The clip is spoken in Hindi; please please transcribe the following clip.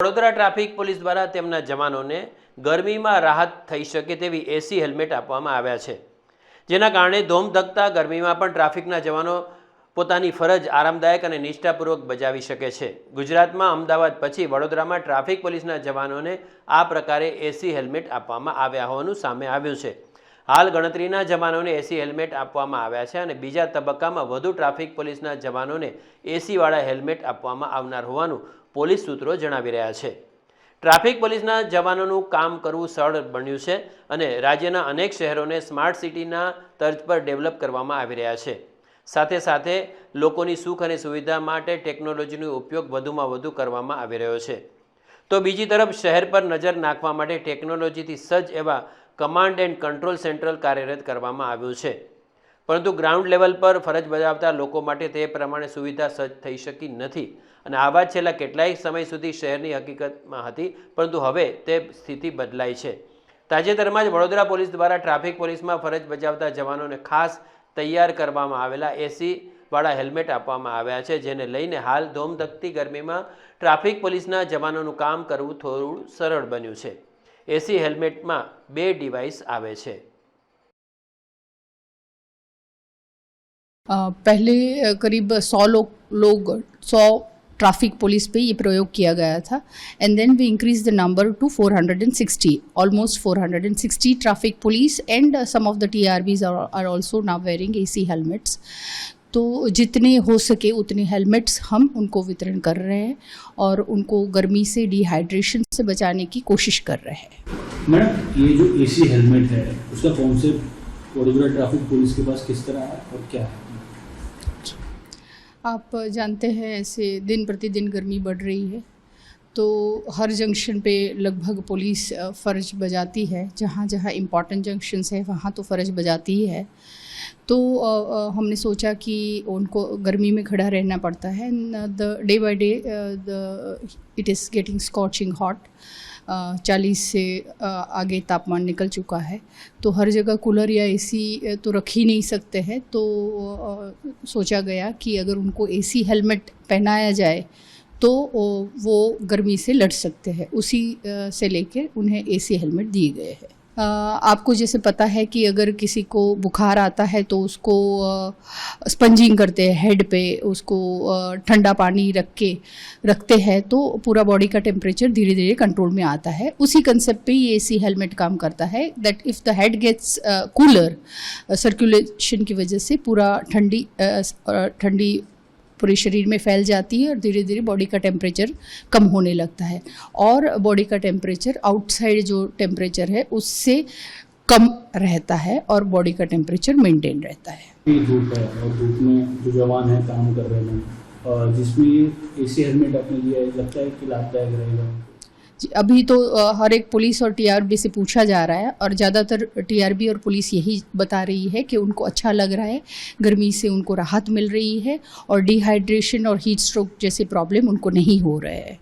વડોદરા ટ્રાફિક પોલીસ દ્વારા તેમના જવાનોને ગરમીમાં રાહત થઈ શકે તેવી એસી હેલ્મેટ આપવામાં આવ્યા છે. જેના કારણે ધોમધકતા ગરમીમાં પણ ટ્રાફિકના જવાનો પોતાની ફરજ આરામદાયક અને નિષ્ઠાપૂર્વક બજાવી શકે છે. ગુજરાતમાં અમદાવાદ પછી વડોદરામાં ટ્રાફિક પોલીસના જવાનોને આ પ્રકારે એસી હેલ્મેટ આપવામાં આવ્યા હોવાનું સામે આવ્યું છે. હાલ ગણતરીના જવાનોને એસી હેલ્મેટ આપવામાં આવ્યા છે અને બીજા તબક્કામાં વધુ ટ્રાફિક પોલીસના જવાનોને એસીવાળા હેલ્મેટ આપવામાં આવનાર હોવાનું પોલીસ સૂત્રો જણાવી રહ્યા છે. ટ્રાફિક પોલીસના જવાનોનું કામ કરવું સરળ બન્યું છે અને રાજ્યના અનેક શહેરોને સ્માર્ટ સિટીના તર્જ પર ડેવલપ કરવામાં આવી રહ્યા છે. સાથે સાથે લોકોની સુખ અને સુવિધા માટે ટેકનોલોજીનો ઉપયોગ વધુમાં વધુ કરવામાં આવી રહ્યો છે. તો બીજી તરફ શહેર પર નજર નાખવા માટે ટેકનોલોજીથી સજ્જ એવા કમાન્ડ એન્ડ કંટ્રોલ સેન્ટ્રલ કાર્યરત કરવામાં આવ્યું છે. પરંતુ ગ્રાઉન્ડ લેવલ પર ફરજ બજાવતા લોકો માટે તે પ્રમાણે સુવિધા સજ્જ થઈ શકી નથી. અને આ વાત છેલ્લા કેટલાય સમય સુધી શહેરની હકીકતમાં હતી, પરંતુ હવે તે સ્થિતિ બદલાઈ છે. તાજેતરમાં જ વડોદરા પોલીસ દ્વારા ટ્રાફિક પોલીસમાં ફરજ બજાવતા જવાનોને ખાસ તૈયાર કરવામાં આવેલા એસીવાળા હેલ્મેટ આપવામાં આવ્યા છે, જેને લઈને હાલ ધોમધકતી ગરમીમાં ટ્રાફિક પોલીસના જવાનોનું કામ કરવું થોડું સરળ બન્યું છે. એસી હેલ્મેટમાં બે ડિવાઇસ આવે છે अ, पहले अ, करीब सौ लोग लोग सौ ट्रैफिक पुलिस पे ये प्रयोग किया गया था and then we increase the number to 460 almost 460 traffic police and some of the TRBs are also now wearing AC helmets तो जितने हो सके उतने हेलमेट्स हम उनको वितरण कर रहे हैं और उनको गर्मी से डिहाइड्रेशन से बचाने की कोशिश कर रहे हैं। मैडम ये जो एसी हेलमेट है उसका कॉन्सेप्ट वडोदरा ट्रैफ़िक पुलिस के पास किस तरह है और क्या है? आप जानते हैं ऐसे दिन प्रतिदिन गर्मी बढ़ रही है तो हर जंक्शन पे लगभग पुलिस फ़र्ज़ बजाती है। जहाँ जहाँ इंपॉर्टेंट जंक्शंस है वहाँ तो फ़र्ज़ बजाती ही है। तो हमने सोचा कि उनको गर्मी में खड़ा रहना पड़ता है। The day by day the it is getting scorching hot चालीस से आगे तापमान निकल चुका है। तो हर जगह कूलर या एसी तो रख ही नहीं सकते हैं। तो सोचा गया कि अगर उनको एसी हेलमेट पहनाया जाए तो वो गर्मी से लड़ सकते हैं। उसी से लेकर उन्हें एसी हेलमेट दिए गए हैं। आपको जैसे पता है कि अगर किसी को बुखार आता है तो उसको स्पंजिंग करते हैं हेड पे उसको ठंडा पानी रख के रखते हैं तो पूरा बॉडी का टेम्परेचर धीरे धीरे कंट्रोल में आता है। उसी कंसेप्ट पे ये एसी हेलमेट काम करता है that if the head gets cooler circulation की वजह से पूरा ठंडी ठंडी पूरे शरीर में फैल जाती है और धीरे धीरे बॉडी का टेम्परेचर कम होने लगता है। और बॉडी का टेम्परेचर आउटसाइड जो टेम्परेचर है, उससे कम रहता है और बॉडी का टेम्परेचर मेंटेन रहता है। धूप है और धूप में जो जवान है काम कर रहे हैं जिसमें ए एसी हेलमेट आपने लिया है लगता है कि लाभदायक रहेगा। अभी तो हर एक पुलिस और टीआरबी से पूछा जा रहा है और ज़्यादातर टीआरबी और पुलिस यही बता रही है कि उनको अच्छा लग रहा है, गर्मी से उनको राहत मिल रही है और डिहाइड्रेशन और हीट स्ट्रोक जैसे प्रॉब्लम उनको नहीं हो रहे हैं।